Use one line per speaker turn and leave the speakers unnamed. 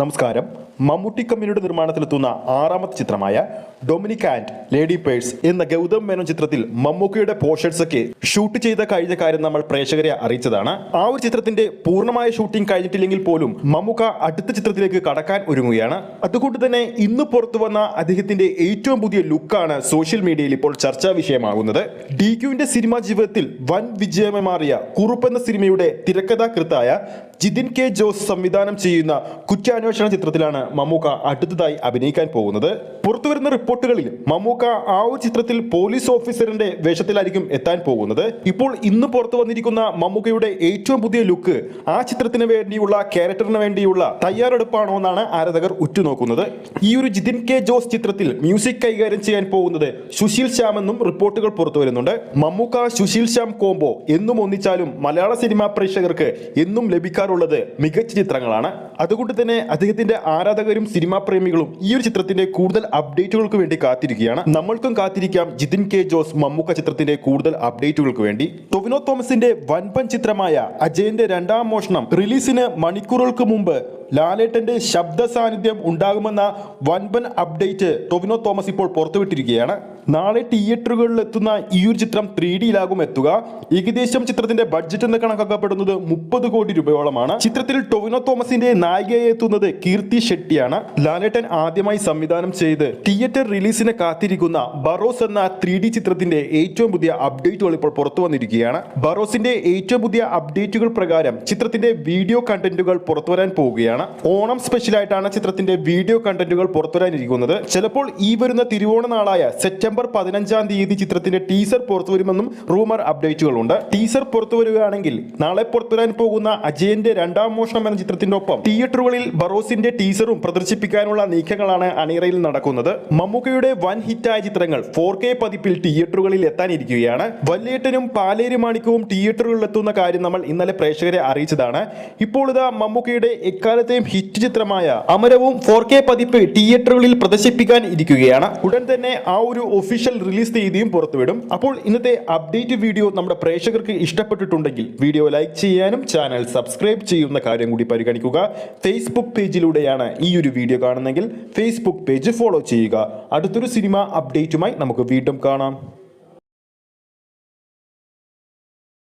നമസ്കാരം. മമ്മൂട്ടി കമ്പനിയുടെ നിർമ്മാണത്തിലെത്തുന്ന ആറാമത്തെ ചിത്രമായ ഡൊമിനിക് ആൻഡ് ലേഡി പേഴ്സ് എന്ന ഗൗതം മേനോൻ ചിത്രത്തിൽ മമ്മൂക്കയുടെ പോർഷൻസ് ഒക്കെ ഷൂട്ട് ചെയ്ത കഴിഞ്ഞ കാര്യം നമ്മൾ പ്രേക്ഷകരെ അറിയിച്ചതാണ്. ആ ഒരു ചിത്രത്തിന്റെ പൂർണമായ ഷൂട്ടിംഗ് കഴിഞ്ഞിട്ടില്ലെങ്കിൽ പോലും മമ്മൂക്ക അടുത്ത ചിത്രത്തിലേക്ക് കടക്കാൻ ഒരുങ്ങുകയാണ്. അതുകൊണ്ട് തന്നെ ഇന്ന് പുറത്തു വന്ന അദ്ദേഹത്തിന്റെ ഏറ്റവും പുതിയ ലുക്കാണ് സോഷ്യൽ മീഡിയയിൽ ഇപ്പോൾ ചർച്ചാ വിഷയമാകുന്നത്. ഡി ക്യുവിന്റെ സിനിമാ ജീവിതത്തിൽ വൻ വിജയമായി മാറിയ കുറുപ്പ് എന്ന സിനിമയുടെ തിരക്കഥാകൃത്തായ ജിതിൻ കെ ജോസ് സംവിധാനം ചെയ്യുന്ന കുറ്റാന്വേഷണ ചിത്രത്തിലാണ് മമ്മൂക്ക അടുത്തതായി അഭിനയിക്കാൻ പോകുന്നത്. പുറത്തുവരുന്ന റിപ്പോർട്ടുകളിൽ മമ്മൂക്ക ആ ഒരു ചിത്രത്തിൽ പോലീസ് ഓഫീസറിന്റെ വേഷത്തിലായിരിക്കും എത്താൻ പോകുന്നത്. ഇപ്പോൾ ഇന്ന് പുറത്തു വന്നിരിക്കുന്ന മമ്മൂക്കയുടെ ഏറ്റവും പുതിയ ലുക്ക് ആ ചിത്രത്തിന് വേണ്ടിയുള്ള ക്യാരക്ടറിന് വേണ്ടിയുള്ള തയ്യാറെടുപ്പാണോ എന്നാണ് ആരാധകർ ഉറ്റുനോക്കുന്നത്. ഈ ഒരു ജിതിൻ കെ ജോസ് ചിത്രത്തിൽ മ്യൂസിക് കൈകാര്യം ചെയ്യാൻ പോകുന്നത് സുശീൽ ശ്യാം എന്നും റിപ്പോർട്ടുകൾ പുറത്തു വരുന്നുണ്ട്. മമ്മൂക്ക സുശീൽ ശ്യാം കോംബോ എന്നും ഒന്നിച്ചാലും മലയാള സിനിമാ പ്രേക്ഷകർക്ക് എന്നും ലഭിക്കാറുള്ളത് മികച്ച ചിത്രങ്ങളാണ്. അതുകൊണ്ട് തന്നെ അദ്ദേഹത്തിന്റെ ആരാധകരും സിനിമാ പ്രേമികളും ഈ ഒരു ചിത്രത്തിന്റെ കൂടുതൽ അപ്ഡേറ്റുകൾക്ക് വേണ്ടി കാത്തിരിക്കുകയാണ്. നമ്മൾക്കും കാത്തിരിക്കാം ജിതിൻ കെ ജോസ് മമ്മൂക്ക ചിത്രത്തിന്റെ കൂടുതൽ അപ്ഡേറ്റുകൾക്ക് വേണ്ടി. ടൊവിനോ തോമസിന്റെ വൻപൻ ചിത്രമായ അജയന്റെ രണ്ടാം മോഷണം റിലീസിന് മണിക്കൂറുകൾക്ക് മുമ്പ് ലാലേട്ടന്റെ ശബ്ദ സാന്നിധ്യം ഉണ്ടാകുമെന്ന വൻപൻ അപ്ഡേറ്റ് ടൊവിനോ തോമസ് ഇപ്പോൾ പുറത്തുവിട്ടിരിക്കുകയാണ്. നാളെ തിയേറ്ററുകളിൽ എത്തുന്ന ഈ ഒരു ചിത്രം ത്രീ ഡിയിലാകും എത്തുക. ഏകദേശം ചിത്രത്തിന്റെ ബഡ്ജറ്റ് എന്ന് കണക്കാക്കപ്പെടുന്നത് മുപ്പത് കോടി രൂപയോളമാണ്. ചിത്രത്തിൽ ടൊവിനോ തോമസിന്റെ നായികയായി എത്തുന്നത് കീർത്തി ഷെട്ടിയാണ്. ലാലേട്ടൻ ആദ്യമായി സംവിധാനം ചെയ്ത് തിയേറ്റർ റിലീസിന് കാത്തിരിക്കുന്ന ബറോസ് എന്ന ത്രീ ഡി ചിത്രത്തിന്റെ ഏറ്റവും പുതിയ അപ്ഡേറ്റുകൾ ഇപ്പോൾ പുറത്തു വന്നിരിക്കുകയാണ്. ബറോസിന്റെ ഏറ്റവും പുതിയ അപ്ഡേറ്റുകൾ പ്രകാരം ചിത്രത്തിന്റെ വീഡിയോ കണ്ടന്റുകൾ പുറത്തുവരാൻ പോവുകയാണ്. ഓണം സ്പെഷ്യലായിട്ടാണ് ചിത്രത്തിന്റെ വീഡിയോ കണ്ടന്റുകൾ പുറത്തുവരാനിരിക്കുന്നത്. ചിലപ്പോൾ ഈ വരുന്ന തിരുവോണ നാളായ സെപ്റ്റംബർ പതിനഞ്ചാം തീയതി ചിത്രത്തിന്റെ ടീസർ പുറത്തുവരുമെന്നും റൂമർ അപ്ഡേറ്റുകളുണ്ട് ടീസർ പുറത്തുവരികയാണെങ്കിൽ നാളെ പുറത്തുവരാൻ പോകുന്ന അജയന്റെ രണ്ടാം മോഷണം എന്ന ചിത്രത്തിന്റെ ഒപ്പം തിയേറ്ററുകളിൽ ബറോസിന്റെ ടീസറും പ്രദർശിപ്പിക്കാനുള്ള നീക്കങ്ങളാണ് അണിയറയിൽ നടക്കുന്നത്. മമ്മൂക്കയുടെ വൻ ഹിറ്റായ ചിത്രങ്ങൾ ഫോർ കെ പതിപ്പിൽ തിയേറ്ററുകളിൽ എത്താനിരിക്കുകയാണ്. വല്യേട്ടനും പാലേരി മാണിക്കവും തിയേറ്ററുകളിൽ എത്തുന്ന കാര്യം നമ്മൾ ഇന്നലെ പ്രേക്ഷകരെ അറിയിച്ചതാണ്. ഇപ്പോൾ ഇതാ മമ്മൂക്കയുടെ എക്കാലത്തെയും ഹിറ്റ് ചിത്രമായ അമരവും ഫോർ കെ പതിപ്പ് തിയേറ്ററുകളിൽ പ്രദർശിപ്പിക്കാൻ ഇരിക്കുകയാണ്. ഉടൻ തന്നെ ആ ഒരു ഒഫീഷ്യൽ റിലീസ് തീയതിയും പുറത്തുവിടും. അപ്പോൾ ഇന്നത്തെ അപ്ഡേറ്റ് വീഡിയോ നമ്മുടെ പ്രേക്ഷകർക്ക് ഇഷ്ടപ്പെട്ടിട്ടുണ്ടെങ്കിൽ വീഡിയോ ലൈക്ക് ചെയ്യാനും ചാനൽ സബ്സ്ക്രൈബ് ചെയ്യുന്ന കാര്യം കൂടി പരിഗണിക്കുക. ഫേസ്ബുക്ക് പേജിലൂടെയാണ് ഈ ഒരു വീഡിയോ കാണുന്നതെങ്കിൽ ഫേസ്ബുക്ക് പേജ് ഫോളോ ചെയ്യുക. അടുത്തൊരു സിനിമ അപ്ഡേറ്റുമായി നമുക്ക് വീണ്ടും കാണാം.